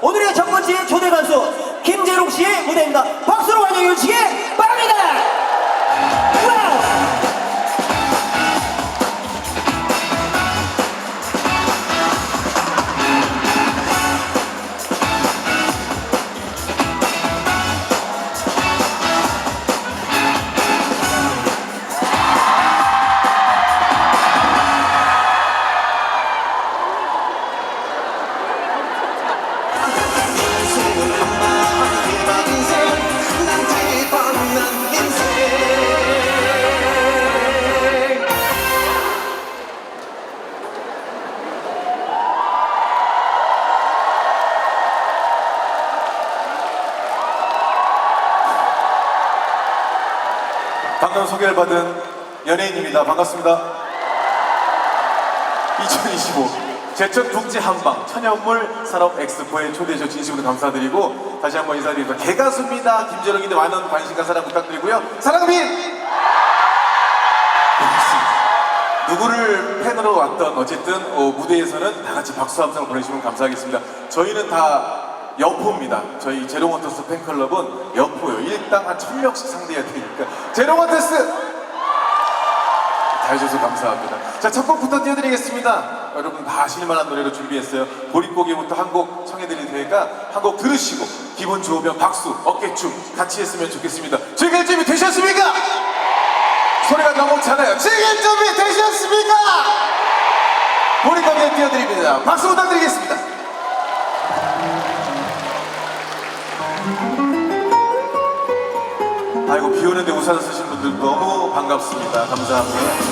오늘의 첫 번째 초대 가수 김재롱 씨의 무대입니다. 박수로 환영해 주시기 바랍니다. 받은 연예인입니다. 반갑습니다. 2025 제천 국제 한방 천연물 산업 엑스포에 초대해 주셔서 진심으로 감사드리고 다시 한번 인사드립니다. 개가수입니다. 김재롱인데 많은 관심과 사랑 부탁드리고요. 사랑빈! 누구를 팬으로 왔던 어쨌든 어, 무대에서는 다 같이 박수 함성 보내주시면 감사하겠습니다. 저희는 다 여포입니다. 저희 제로원터스 팬클럽은 여포요. 일당 한 천명씩 상대해야 되니까 제로원터스 다 해줘서 감사합니다. 자, 첫 곡부터 띄워드리겠습니다. 여러분 다 아실만한 노래로 준비했어요. 보릿고개부터 한 곡 청해드릴 테니까 한 곡 들으시고 기분 좋으면 박수, 어깨춤 같이 했으면 좋겠습니다. 즐길 준비 되셨습니까? 소리가 너무 작아요. 즐길 준비 되셨습니까? 보릿고개 띄워드립니다. 박수 부탁드리겠습니다. 아이고 비 오는데 우산 쓰신 분들 너무 반갑습니다. 감사합니다.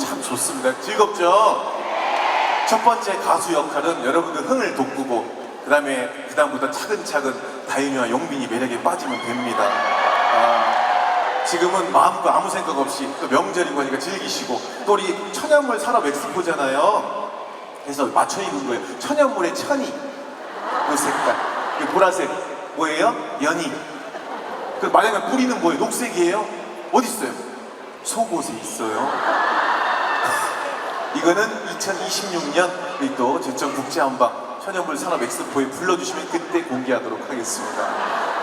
참 좋습니다. 즐겁죠? 첫 번째 가수 역할은 여러분들 흥을 돋구고 그 다음에 그 다음부터 차근차근 다윤이와 용빈이 매력에 빠지면 됩니다. 아, 지금은 마음껏 아무 생각 없이 또 명절이고 하니까 즐기시고 또 우리 천연물 산업 엑스포잖아요. 그래서 맞춰 입은 거예요. 천연물의 천이 그 색깔, 이 보라색 뭐예요? 연이. 그 만약에 뿌리는 뭐예요? 녹색이에요? 어디 있어요? 속옷에 있어요. 이거는 2026년 우리 또 제천 국제한방 천연물 산업 엑스포에 불러주시면 그때 공개하도록 하겠습니다.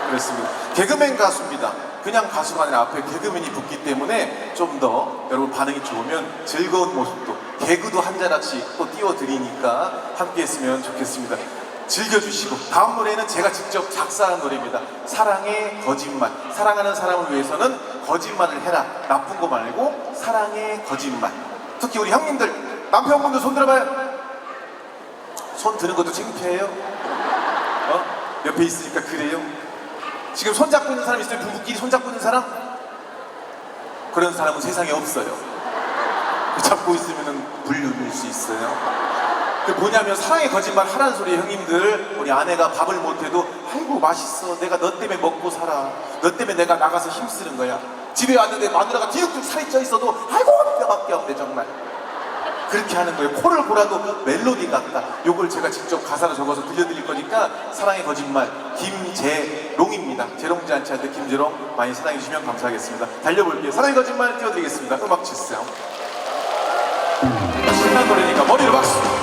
그렇습니다. 개그맨 가수입니다. 그냥 가수가 아니라 앞에 개그맨이 붙기 때문에 좀 더 여러분 반응이 좋으면 즐거운 모습도 개그도 한 자락씩 또 띄워드리니까 함께 했으면 좋겠습니다. 즐겨주시고 다음 노래는 제가 직접 작사한 노래입니다. 사랑의 거짓말. 사랑하는 사람을 위해서는 거짓말을 해라. 나쁜 거 말고 사랑의 거짓말. 특히 우리 형님들 남편분들 손 들어봐요. 손 드는 것도 창피해요. 어? 옆에 있으니까 그래요. 지금 손 잡고 있는 사람 있어요? 부부끼리 손 잡고 있는 사람? 그런 사람은 세상에 없어요. 그 잡고 있으면 불륜일 수 있어요. 그 뭐냐면 사랑의 거짓말 하라는 소리예요 형님들 우리 아내가 밥을 못해도 아이고 맛있어 내가 너 때문에 먹고 살아 너 때문에 내가 나가서 힘쓰는 거야 집에 왔는데 마누라가 뒤룩뒤룩 살이 쪄 있어도 아이고 뼈밖에 없네 정말. 그렇게 하는 거예요. 코를 골아도 멜로디 같다. 요걸 제가 직접 가사로 적어서 들려드릴 거니까 사랑의 거짓말 김재롱입니다. 재롱잔치한테 김재롱 많이 사랑해 주시면 감사하겠습니다. 달려볼게요. 사랑의 거짓말 띄워드리겠습니다. 음악 주세요. 신난 노래니까 머리로 박수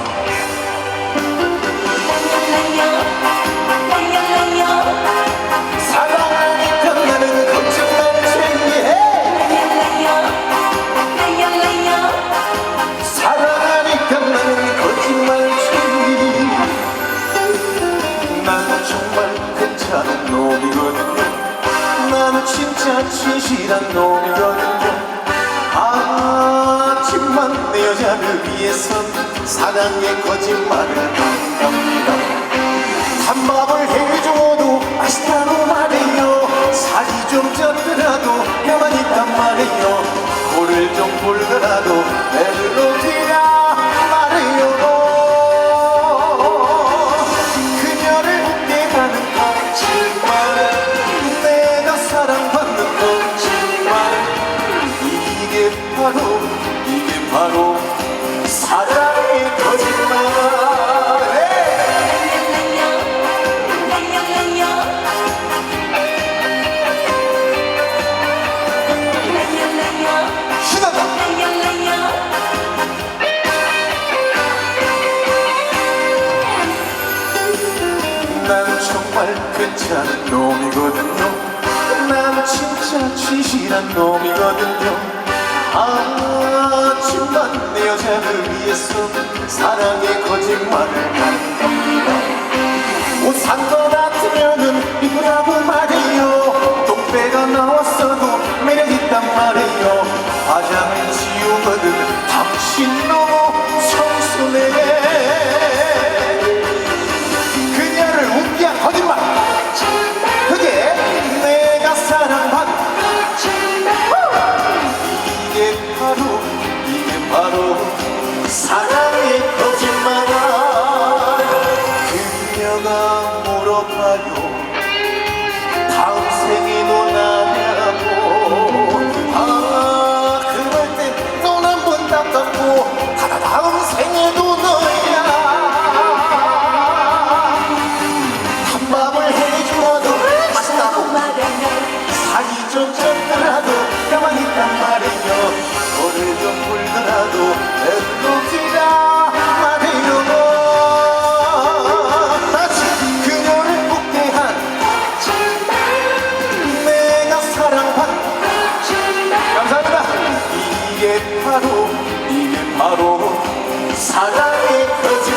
바로 이게 바로 사랑의 거짓말. 신나다. 난 정말 괜찮은 놈이거든요. 난 진짜 진실한 놈이거든요 하지만 내 여자를 위해서 사랑의 거짓말을 한 겁니다. 옷산 거 같으면은 이쁘다고 말해요. 똥배가 나왔어도 매력 있단 말해요. 화장을 지우거든 당신 너무 청순해 이게 바로 이게 바로 사랑의 거짓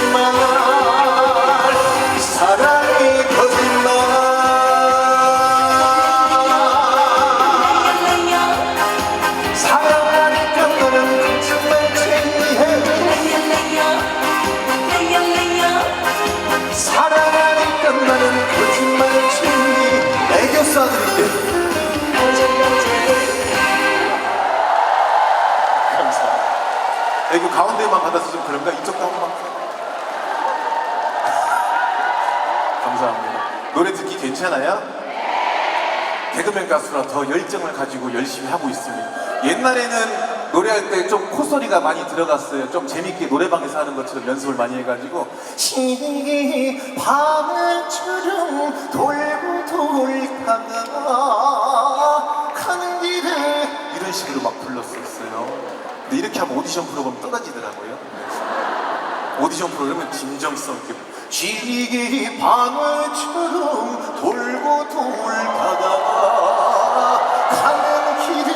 괜찮아요? 개그맨 가수라 더 열정을 가지고 열심히 하고 있습니다. 옛날에는 노래할 때 좀 콧소리가 많이 들어갔어요. 좀 재밌게 노래방에서 하는 것처럼 연습을 많이 해가지고 시기 밤을처럼 돌고 돌다가 가는 길을 이런 식으로 막 불렀었어요. 근데 이렇게 하면 오디션 프로그램 떨어지더라고요. 오디션 프로그램은 진정성 있게 시기 밤을처럼 돌고 돌다가 가는 길을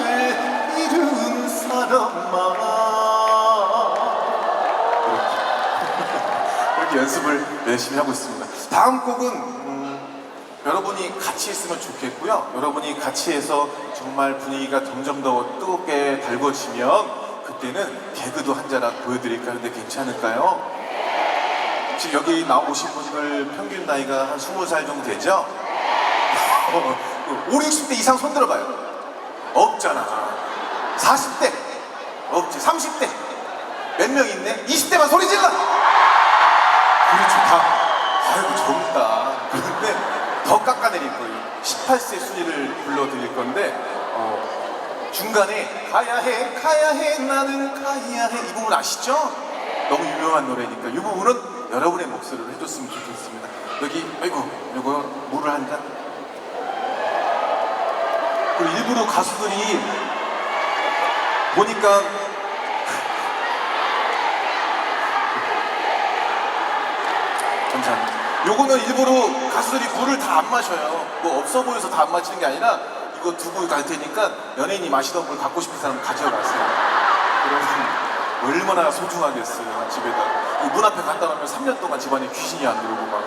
잃은 사람만 이렇게 연습을 열심히 하고 있습니다. 다음 곡은 음, 여러분이 같이 했으면 좋겠고요. 여러분이 같이 해서 정말 분위기가 점점 더 뜨겁게 달궈지면 그때는 개그도 한 자락 보여드릴까 하는데 괜찮을까요? 지금 여기 나오신 분들 평균 나이가 한 20살 정도 되죠? 어, 5, 60대 이상 손 들어봐요. 없잖아. 40대. 없지. 30대. 몇 명 있네? 20대만 소리 질러! 그래 좋다. 아이고 젊다. 그런데 더 깎아내릴 거예요. 18세 순위를 불러드릴 건데 어, 중간에 가야 해 가야 해 나는 가야 해 이 부분 아시죠? 너무 유명한 노래니까 이 부분은 여러분의 목소리로 해줬으면 좋겠습니다. 여기 아이고 이거 물을 한 잔. 그리고 일부러 가수들이 보니까 감사합니다. 요거는 일부러 가수들이 물을 다 안 마셔요. 뭐 없어 보여서 다 안 마시는 게 아니라 이거 두고 갈 테니까 연예인이 마시던 물 갖고 싶은 사람 가져가세요. 그러면 얼마나 소중하겠어요, 집에다. 이 문 앞에 갖다 놓으면 3년 동안 집안에 귀신이 안 들어오고 막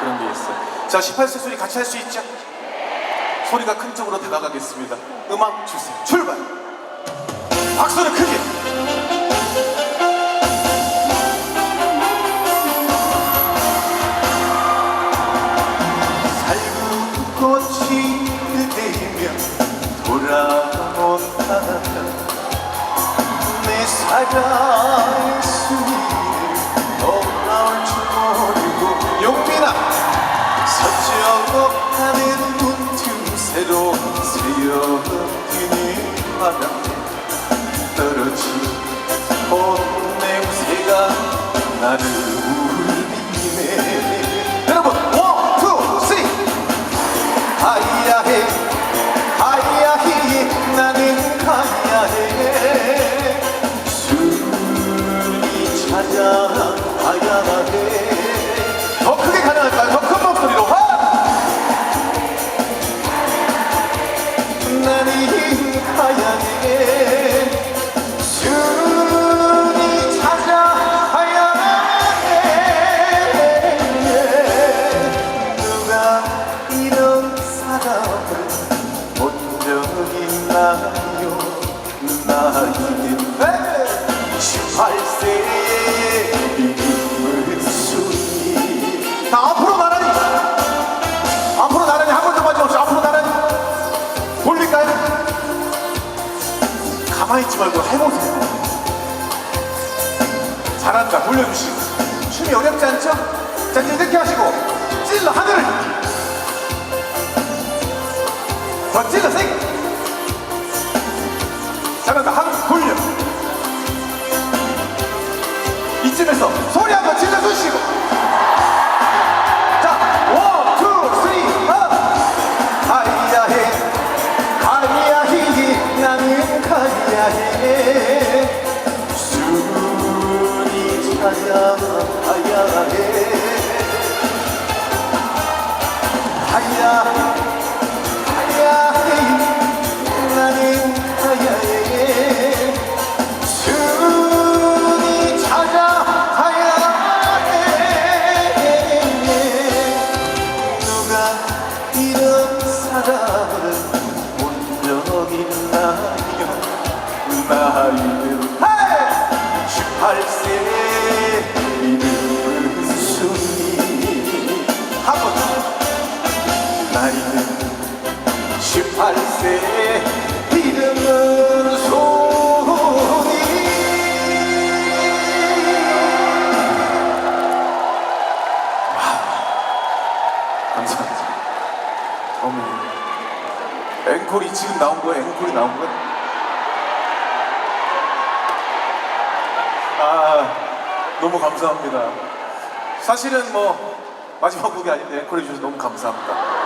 그런 게 있어요. 자, 18세 소리 같이 할 수 있죠? 소리가 큰 쪽으로 다가가겠습니다. 음악 주세요. 출발! 박수를 크게! 돌아온다 내 사랑의 바람에 떨어진 꽃 냄새가 나를 울리네. 여러분 원, 투, 쓰리. 가야해 가야해. 나는 가야해. 숨이 찾아가야 해 찔러 하늘을 더 찔러 세게 잘한다 기다리는 18세 이름은 손이 아, 감사합니다. 어머 앵콜이 지금 나온 거야 앵콜이 나온 거야 아 너무 감사합니다. 사실은 뭐 마지막 곡이 아닌데 앵콜해 주셔서 너무 감사합니다.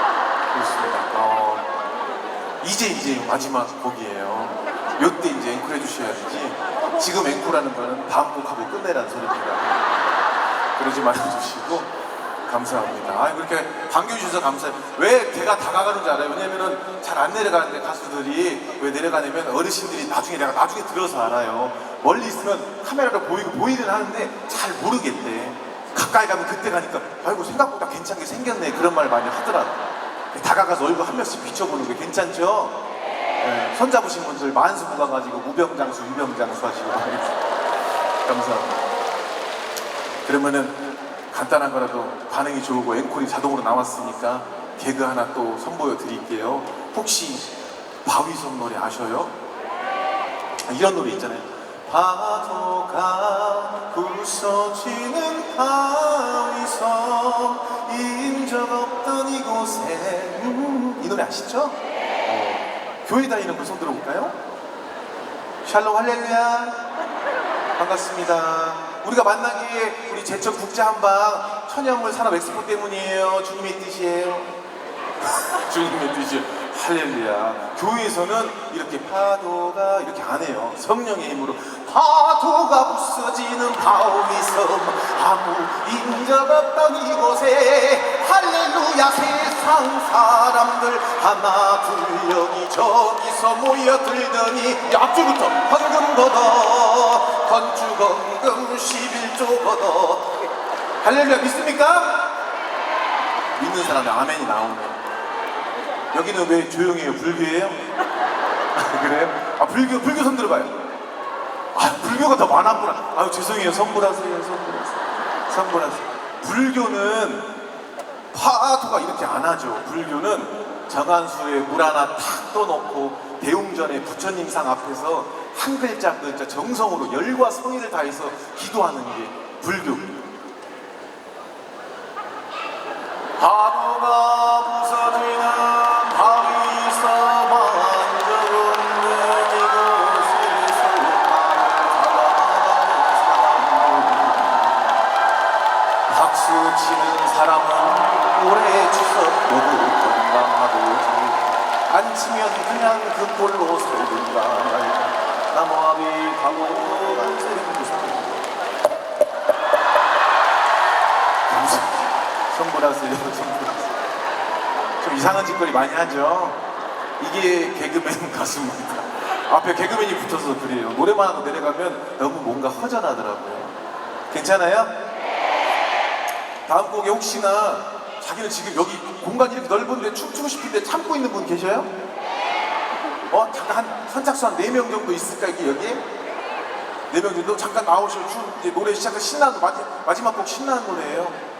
그렇습니다. 어, 이제 이제 마지막 곡이에요. 요때 이제 앵콜 해 주셔야지. 지금 앵콜하는 거는 다음 곡하고 끝내라는 소리입니다. 그러지 말아주시고 감사합니다. 아 그렇게 반겨주셔서 감사해요. 왜 제가 다가가는지 알아요? 왜냐면은 잘 안 내려가는데 가수들이 왜 내려가냐면 어르신들이 나중에 내가 나중에 들어서 알아요. 멀리 있으면 카메라로 보이고 보이긴 하는데 잘 모르겠대. 가까이 가면 그때 가니까 아이고 생각보다 괜찮게 생겼네 그런 말 많이 하더라고. 다가가서 얼굴 한 명씩 비춰보는 게 괜찮죠? 네, 손잡으신 분들 만수 모아가지고 무병장수 유병장수 하시고 감사합니다. 그러면은 간단한 거라도 반응이 좋고 앵콜이 자동으로 나왔으니까 개그 하나 또 선보여 드릴게요. 혹시 바위섬 노래 아셔요? 아, 이런 노래 있잖아요. 파도가 부서지는 바위섬 인 적 없던 이곳에 음, 이 노래 아시죠? 어, 교회 다니는 분 손 들어볼까요? 샬롬 할렐루야 반갑습니다. 우리가 만나기에 우리 제천 국제 한방 천연물 산업 엑스포 때문이에요. 주님의 뜻이에요. 주님의 뜻이 할렐루야. 교회에서는 이렇게 파도가 이렇게 안 해요. 성령의 힘으로 파도가 부서지는 바위섬 아무 인적 없던 이곳에 할렐루야 세상 사람들 하나 둘 여기 저기서 모여들더니 앞줄부터 헌금 걷어 건축원금 11조 걷어 할렐루야 믿습니까? 믿는 사람은 아멘이 나오네 여기는 왜 조용해요? 불교예요? 아, 그래요? 아 불교 불교 손 들어봐요. 아 불교가 더 많았구나. 아유 죄송해요. 선물하세요. 선물하세요. 선물하세요. 불교는 파도가 이렇게 안 하죠. 불교는 정한수에 물 하나 탁 떠놓고 대웅전에 부처님 상 앞에서 한 글자 한 글자 정성으로 열과 성의를 다해서 기도하는 게 불교. 파도가 선물하세요. 좀 이상한 짓거리 많이 하죠. 이게 개그맨 가수입니다. 앞에 개그맨이 붙어서 그래요. 노래만 하고 내려가면 너무 뭔가 허전하더라고요. 괜찮아요? 다음 곡에 혹시나 자기는 지금 여기 공간이 이렇게 넓은데 춤추고 싶은데 참고 있는 분 계셔요? 어? 잠깐 한 선착순 한 4명 정도 있을까 이게 여기에? 4명 정도? 잠깐 나오시면 춤 이제 노래 시작한 신나는 마지, 마지막 곡 신나는 노래예요.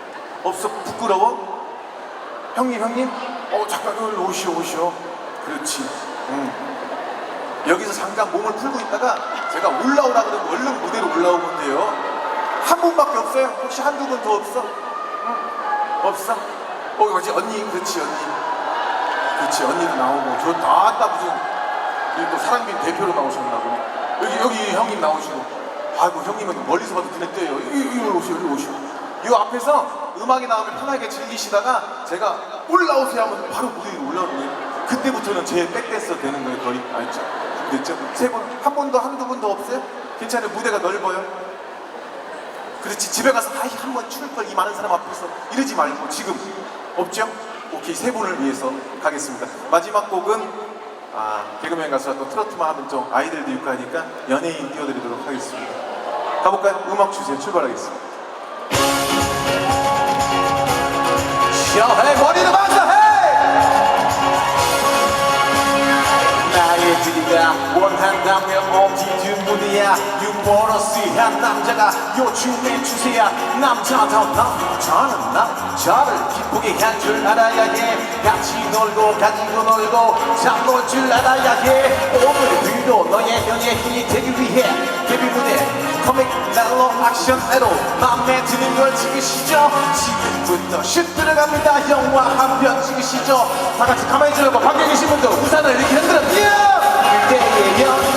없어 부끄러워? 형님 형님? 어 잠깐 여기 오시오 오시오 그렇지 응. 여기서 잠깐 몸을 풀고 있다가 제가 올라오라 그러면 얼른 무대로 올라오면 돼요 한 분밖에 없어요? 혹시 한두 분 더 없어? 응. 없어? 어 여기 언니 그렇지 언니 그렇지 언니도 나오고 저 나왔다 무슨 또 사랑빈 대표로 나오셨나 보네 여기 여기 형님 나오시고 아이고 형님은 멀리서 봐도 눈에 띄어요 여기 오시오 여기 오시오 이 앞에서 음악이 나오면 편하게 즐기시다가 제가 올라오세요 하면 바로 무대 위로 올라오는. 그때부터는 제 백댄서 되는 거예요 거의 알죠? 됐죠? 세 분, 한번 더, 한두 분 더 없어요? 괜찮아요 무대가 넓어요 그렇지 집에 가서 아이 한번출걸이 많은 사람 앞에서 이러지 말고 지금 없죠? 오케이 세 분을 위해서 가겠습니다 마지막 곡은 아 개그맨 가수라 또 트로트만 하면 좀 아이들도 있고 하니까 연예인 띄워드리도록 하겠습니다 가볼까요? 음악 주세요 출발하겠습니다 야, 헤이 머리를 맞춰, 헤이! 나의 지리가 원한다면 어디든 무대야 유보러스한 남자가 요즘의 추세야. 남자다운 남자는 남자를 기쁘게 한 줄 알아야 해. 같이 놀고 가지고 놀고 참놀줄 알아야 해. 오늘도 너의 연예인이 되기 위해 데뷔 무대 코믹 멜로 액션 에로 맘에 드는 걸 찍으시죠. 지금부터 슛 들어갑니다. 영화 한 편 찍으시죠. 다 같이 가만히 들어봐 밖에 계신 분들 우산을 이렇게 흔들어. 그대의 연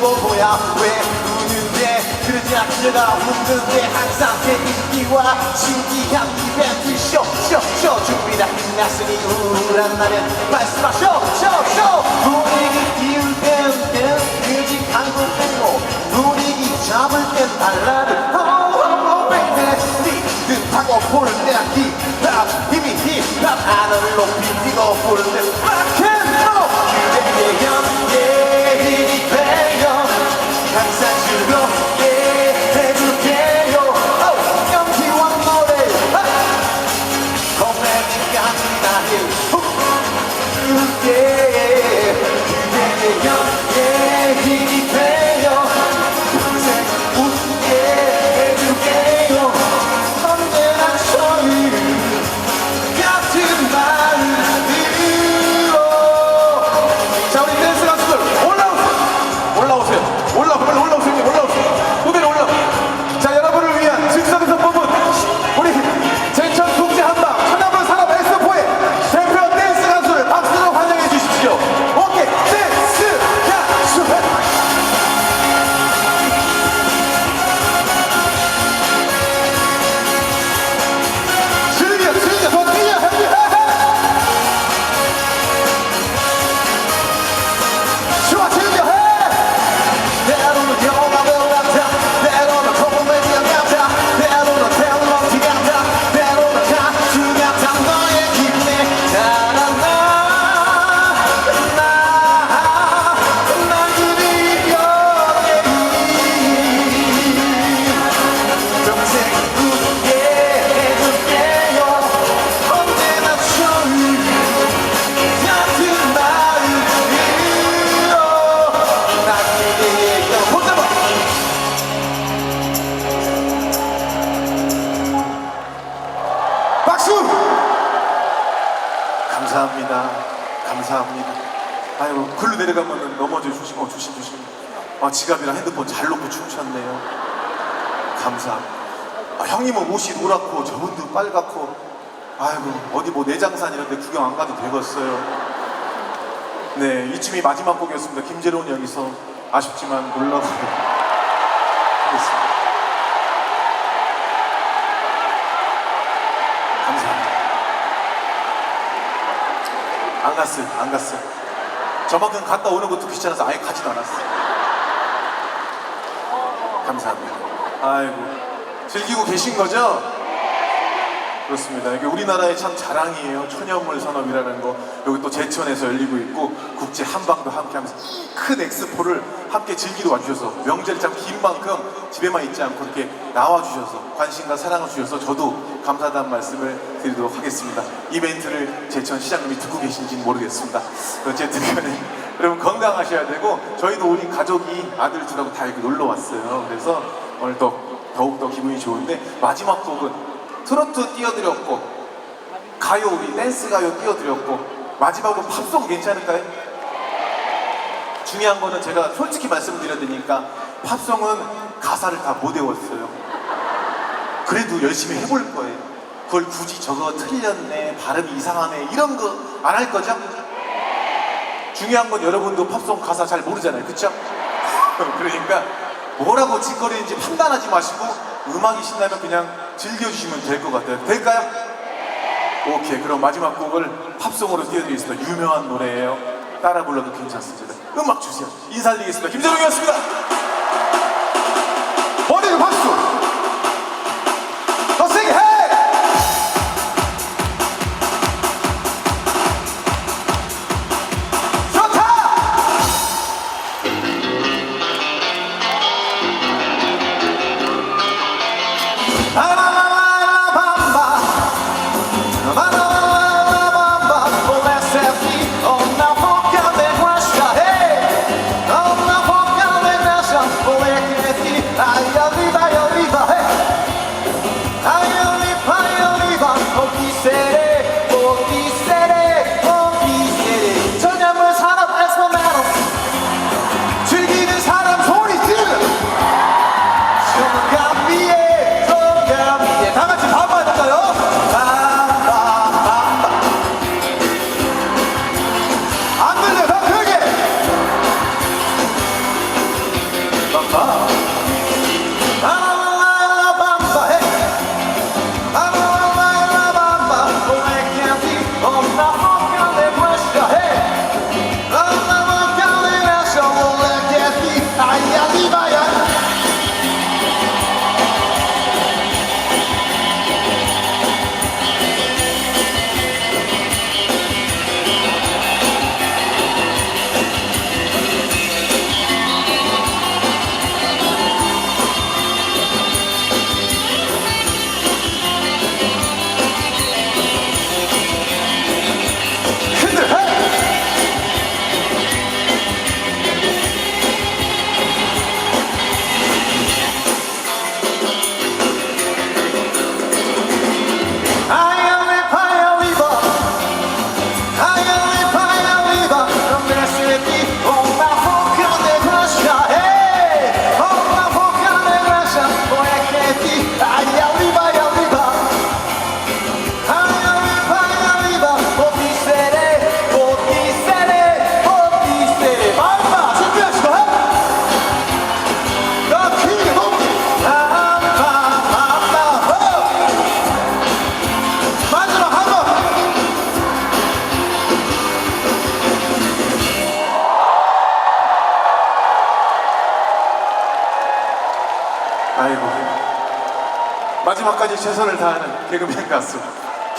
보여 왜 우는데 그러지 않기가 웃는데 항상 내 인기와 신기한 이벤트 쇼쇼쇼. 준비다 끝났으니 우울한 날엔 말씀하쇼 쇼쇼. 분위기 띄울 땐 뮤직 한국 땡고 분위기 잡을 땐 발라드. 리듬하고 부를 때 힙합 힘이 힙합. 하늘을 높이 뛰고 부를 때 감사합니다 감사합니다 아이고 글로 내려가면 넘어져 주시고 조심 조심. 아 지갑이랑 핸드폰 잘 놓고 춤췄네요. 감사합니다. 아, 형님은 옷이 노랗고 저분도 빨갛고 아이고 어디 뭐 내장산 이런 데 구경 안 가도 되겠어요. 네 이쯤이 마지막 곡이었습니다. 김재론 여기서 아쉽지만 놀라고 하겠습니다. 안 갔어요. 안 갔어요. 저만큼 갔다 오는 것도 귀찮아서 아예 가지도 않았어요. 감사합니다. 아이고. 즐기고 계신 거죠? 그렇습니다. 이게 우리나라의 참 자랑이에요. 천연물 산업이라는 거. 여기 또 제천에서 열리고 있고 국제 한방도 함께 하면서 이큰 엑스포를 함께 즐기러 와주셔서 명절 참긴 만큼 집에만 있지 않고 이렇게 나와주셔서 관심과 사랑을 주셔서 저도 감사하다는 말씀을 드리도록 하겠습니다. 이벤트를 제천 시장님이 듣고 계신지는 모르겠습니다. 어쨌든 간에 여러분 건강하셔야 되고 저희도 우리 가족이 아들 둘하고 다 이렇게 놀러 왔어요. 그래서 오늘 또 더욱더 기분이 좋은데 마지막 곡은 트로트 띄워드렸고 가요 우리 댄스 가요 띄워드렸고 마지막으로 팝송 괜찮을까요? 중요한 거는 제가 솔직히 말씀드려야 되니까 팝송은 가사를 다 못 외웠어요. 그래도 열심히 해볼 거예요. 그걸 굳이 저거 틀렸네, 발음이 이상하네 이런 거 안 할 거죠? 중요한 건 여러분도 팝송 가사 잘 모르잖아요, 그쵸? 그러니까 뭐라고 짓거리는지 판단하지 마시고 음악이 신나면 그냥 즐겨주시면 될 것 같아요. 될까요? 오케이, 그럼 마지막 곡을 팝송으로 띄워드리겠습니다. 유명한 노래예요. 따라 불러도 괜찮습니다. 음악 주세요. 인사드리겠습니다. 김재롱이었습니다. 머리를 박수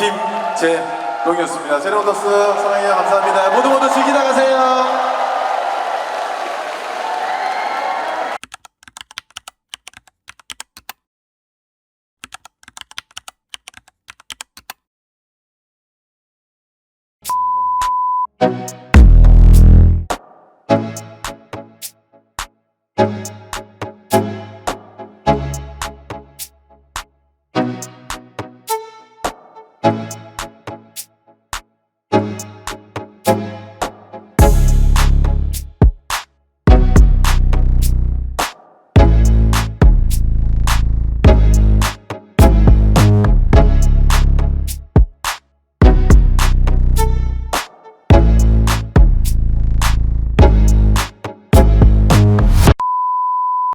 김재동이었습니다. 제로더스 사랑해요 감사합니다. 모두 모두 즐기다 가세요.